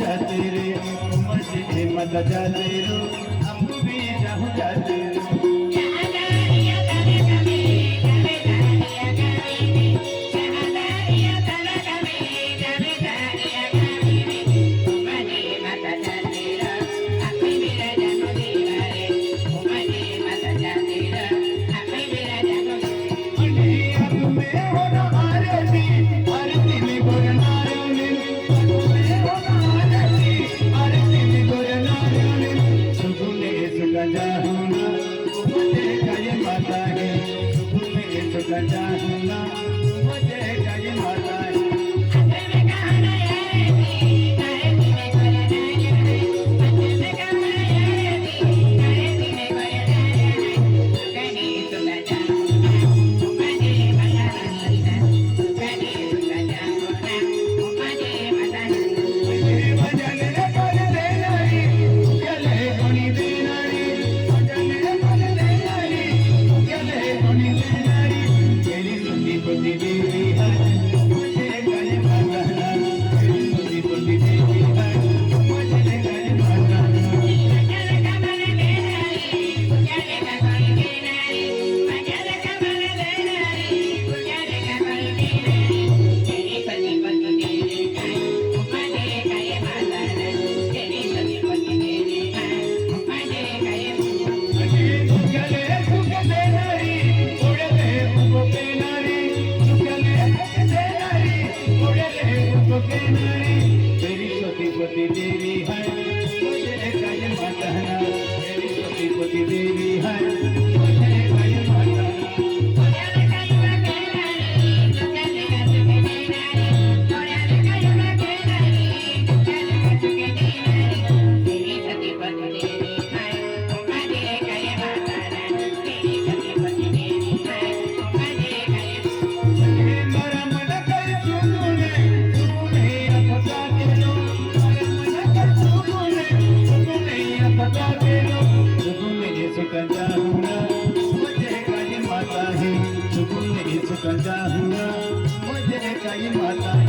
जाते रो मत जाते रो Hare দেবে कदा हुआ मुझे कई